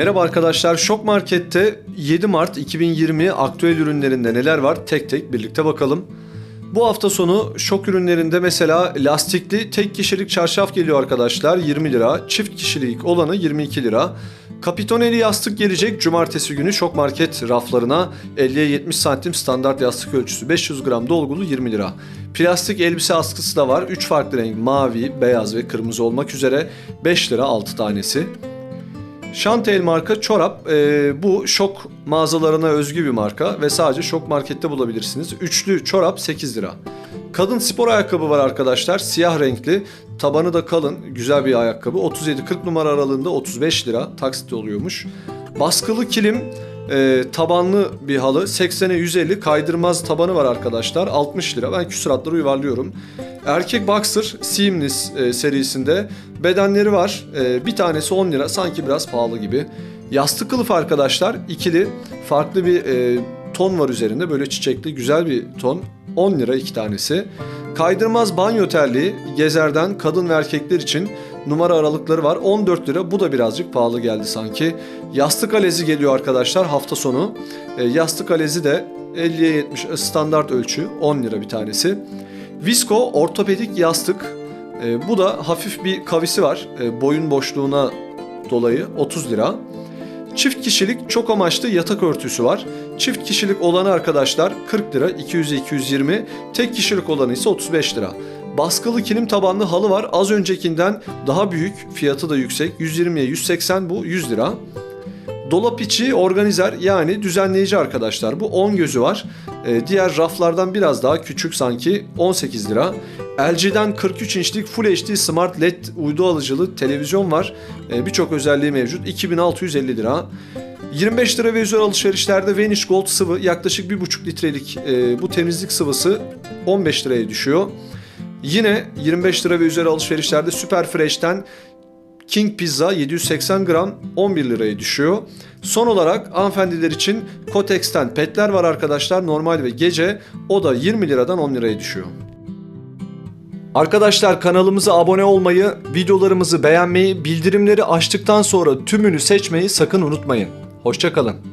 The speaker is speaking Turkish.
Merhaba arkadaşlar, Şok Market'te 7 Mart 2020 aktüel ürünlerinde neler var tek tek birlikte bakalım. Bu hafta sonu şok ürünlerinde mesela lastikli tek kişilik çarşaf geliyor arkadaşlar 20 lira. Çift kişilik olanı 22 lira. Kapitoneli yastık gelecek cumartesi günü şok market raflarına 50'ye 70 santim standart yastık ölçüsü 500 gram dolgulu 20 lira. Plastik elbise askısı da var 3 farklı renk mavi, beyaz ve kırmızı olmak üzere 5 lira 6 tanesi. Chantel marka çorap e, bu şok mağazalarına özgü bir marka ve sadece şok markette bulabilirsiniz. Üçlü çorap 8 lira. Kadın spor ayakkabı var arkadaşlar. Siyah renkli. Tabanı da kalın. Güzel bir ayakkabı. 37-40 numara aralığında 35 lira. Taksit oluyormuş. Baskılı kilim e, tabanlı bir halı. 80'e 150 kaydırmaz tabanı var arkadaşlar. 60 lira. Ben küsuratları yuvarlıyorum. Erkek boxer Seamless e, serisinde bedenleri var. E, bir tanesi 10 lira. Sanki biraz pahalı gibi. Yastık kılıf arkadaşlar. ikili. Farklı bir e, ton var üzerinde. Böyle çiçekli güzel bir ton. 10 lira iki tanesi. Kaydırmaz banyo terliği Gezer'den kadın ve erkekler için numara aralıkları var. 14 lira. Bu da birazcık pahalı geldi sanki. Yastık alezi geliyor arkadaşlar hafta sonu. E, yastık alezi de 50'ye 70 standart ölçü 10 lira bir tanesi. Visco ortopedik yastık. E, bu da hafif bir kavisi var. E, boyun boşluğuna dolayı 30 lira. Çift kişilik çok amaçlı yatak örtüsü var. Çift kişilik olanı arkadaşlar 40 lira 200'e 220. Tek kişilik olanı ise 35 lira. Baskılı kilim tabanlı halı var. Az öncekinden daha büyük. Fiyatı da yüksek. 120'ye 180 bu 100 lira. Dolap içi organizer yani düzenleyici arkadaşlar. Bu 10 gözü var. Ee, diğer raflardan biraz daha küçük sanki 18 lira. LG'den 43 inçlik Full HD Smart LED uydu alıcılı televizyon var. Ee, Birçok özelliği mevcut. 2650 lira. 25 lira ve alışverişlerde Vanish Gold sıvı yaklaşık 1,5 litrelik e, bu temizlik sıvısı 15 liraya düşüyor. Yine 25 lira ve üzeri alışverişlerde Super Fresh'ten King Pizza 780 gram 11 liraya düşüyor. Son olarak hanımefendiler için Kotex'ten petler var arkadaşlar normal ve gece o da 20 liradan 10 liraya düşüyor. Arkadaşlar kanalımıza abone olmayı, videolarımızı beğenmeyi, bildirimleri açtıktan sonra tümünü seçmeyi sakın unutmayın. Hoşçakalın.